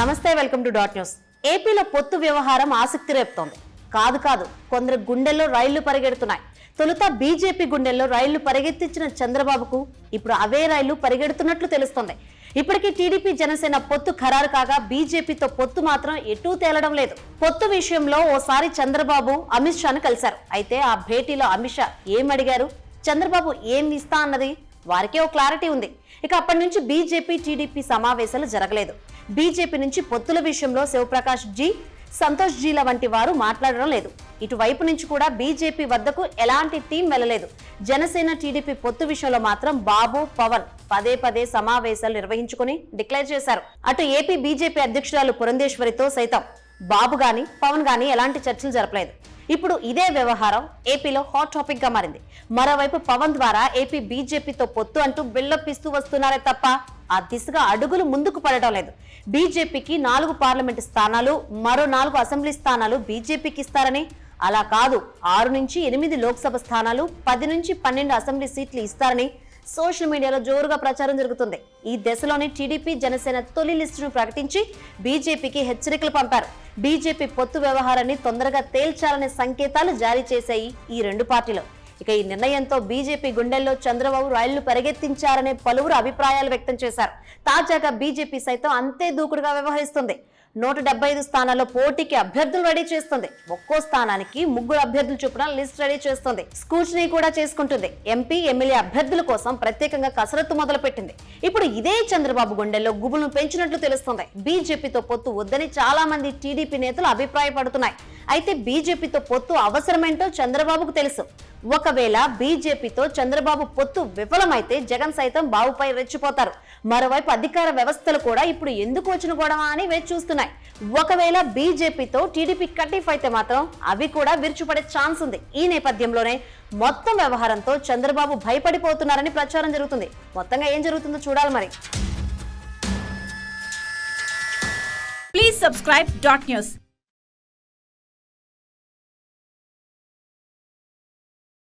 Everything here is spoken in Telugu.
నమస్తే వెల్కమ్ టు డాట్ న్యూస్. ఏపీలో పొత్తు వ్యవహారం ఆసక్తి రేపుతోంది. కాదు కాదు కొందరు గుండెల్లో రైళ్ళు పరిగెడుతున్నాయి. తొలుత బీజేపీ గుండెల్లో రైళ్ళు పరిగెత్తించిన చంద్రబాబుకు ఇప్పుడు అవే రైళ్ళు పరిగెడుతున్నట్లు తెలుస్తోంది. ఇప్పటికీ టీడీపీ జనసేన పొత్తు ఖరారు కాగా బీజేపీతో పొత్తు మాత్రం ఎటూ తేలడం లేదు. పొత్తు విషయంలో ఓసారి చంద్రబాబు అమిత్ షాను కలిశారు. అయితే ఆ భేటీలో అమిత్ షా ఏం అడిగారు? చంద్రబాబు ఏం ఇస్తా అన్నది వారికే ఓ క్లారిటీ ఉంది. ఇక అప్పటి నుంచి బీజేపీ టీడీపీ సమావేశాలు జరగలేదు. బీజేపీ నుంచి పొత్తుల విషయంలో శివప్రకాష్ జీ సంతోష్ జీల వంటి వారు మాట్లాడడం లేదు. ఇటువైపు నుంచి కూడా బీజేపీ వద్దకు ఎలాంటి టీం వెళ్ళలేదు. జనసేన టీడీపీ పొత్తు విషయంలో మాత్రం బాబు పవన్ పదే పదే సమావేశాలు నిర్వహించుకుని డిక్లేర్ చేశారు. అటు ఏపీ బీజేపీ అధ్యక్షురాలు పురంధేశ్వరితో సైతం బాబు గాని పవన్ గాని ఎలాంటి చర్చలు జరపలేదు. ఇప్పుడు ఇదే వ్యవహారం ఏపీలో హాట్ టాపిక్గా మారింది. మరోవైపు పవన్ ద్వారా ఏపీ బీజేపీతో పొత్తు అంటూ బిల్డప్ ఇస్తూ వస్తున్నారే తప్ప ఆ దిశగా అడుగులు ముందుకు పడటం లేదు. బీజేపీకి నాలుగు పార్లమెంటు స్థానాలు మరో నాలుగు అసెంబ్లీ స్థానాలు బీజేపీకి ఇస్తారని అలా కాదు. ఆరు నుంచి ఎనిమిది లోక్సభ స్థానాలు పది నుంచి పన్నెండు అసెంబ్లీ సీట్లు ఇస్తారని సోషల్ మీడియాలో జోరుగా ప్రచారం జరుగుతుంది. ఈ దశలోనే టీడీపీ జనసేన తొలి లిస్టును ప్రకటించి బీజేపీకి హెచ్చరికలు పంపారు. బీజేపీ పొత్తు వ్యవహారాన్ని తొందరగా తేల్చాలనే సంకేతాలు జారీ చేశాయి ఈ రెండు పార్టీలు. ఇక ఈ నిర్ణయంతో బీజేపీ గుండెల్లో చంద్రబాబు రైళ్ళు పరిగెత్తించారనే పలువురు అభిప్రాయాలు వ్యక్తం చేశారు. తాజాగా బీజేపీ సైతం అంతే దూకుడుగా వ్యవహరిస్తుంది. నూట డెబ్బై ఐదు స్థానాల్లో పోటీకి అభ్యర్థులు రెడీ చేస్తుంది. ఒక్కో స్థానానికి ముగ్గురు అభ్యర్థులు చొప్పున లిస్ట్ రెడీ చేస్తుంది. స్కూచనీ కూడా చేసుకుంటుంది. ఎంపీ ఎమ్మెల్యే అభ్యర్థుల కోసం ప్రత్యేకంగా కసరత్తు మొదలుపెట్టింది. ఇప్పుడు ఇదే చంద్రబాబు గుండెల్లో గుబులను పెంచినట్లు తెలుస్తుంది. బీజేపీతో పొత్తు వద్దని చాలా మంది టీడీపీ నేతలు అభిప్రాయపడుతున్నాయి. అయితే బీజేపీతో పొత్తు అవసరమేంటో చంద్రబాబుకు తెలుసు. ఒకవేళ బీజేపీతో చంద్రబాబు పొత్తు విఫలమైతే జగన్ సైతం బాబుపై రెచ్చిపోతారు. మరోవైపు అధికార వ్యవస్థలు కూడా ఇప్పుడు ఎందుకు వచ్చిన గొడవ అని వేచి చూస్తున్నాయి. ఒకవేళ బీజేపీతో టీడీపీ కటిఫ్ అయితే మాత్రం అవి కూడా విరుచుపడే ఛాన్స్ ఉంది. ఈ నేపథ్యంలోనే మొత్తం వ్యవహారంతో చంద్రబాబు భయపడిపోతున్నారని ప్రచారం జరుగుతుంది. మొత్తంగా ఏం జరుగుతుందో చూడాలి మరి. Please subscribe dot news